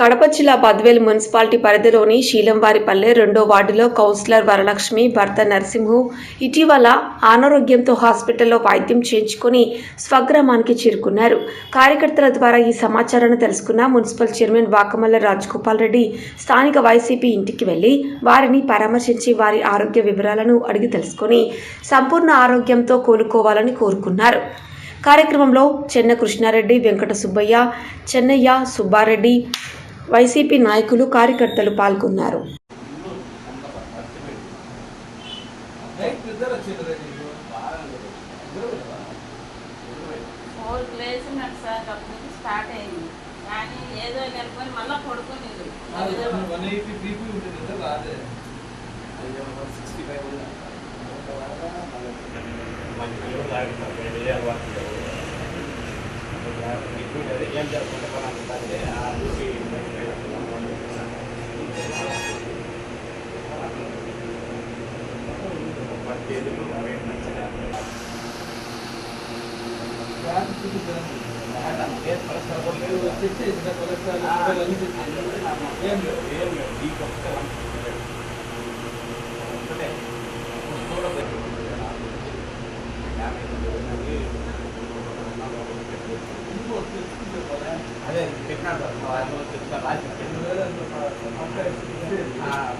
కడప జిల్లా బద్వేలు మున్సిపాలిటీ పరిధిలోని శీలంవారిపల్లె రెండో వార్డులో కౌన్సిలర్ వరలక్ష్మి భర్త నరసింహు ఇటీవల అనారోగ్యంతో హాస్పిటల్లో వైద్యం చేయించుకొని స్వగ్రామానికి చేరుకున్నారు. కార్యకర్తల ద్వారా ఈ సమాచారాన్ని తెలుసుకున్న మున్సిపల్ చైర్మన్ వాకమల్ల రాజగోపాల్ రెడ్డి స్థానిక వైసీపీ ఇంటికి వెళ్ళి వారిని పరామర్శించి వారి ఆరోగ్య వివరాలను అడిగి తెలుసుకొని సంపూర్ణ ఆరోగ్యంతో కోలుకోవాలని కోరుకున్నారు. కార్యక్రమంలో చెన్న కృష్ణారెడ్డి వెంకట సుబ్బయ్య చెన్నయ్య సుబ్బారెడ్డి వైసీపీ నాయకులు కార్యకర్తలు పాల్గొన్నారు ఫోర్ లేచినట్టు అదే చెప్పినాడు రెండు వేల అంత పక్క ఇచ్చేసి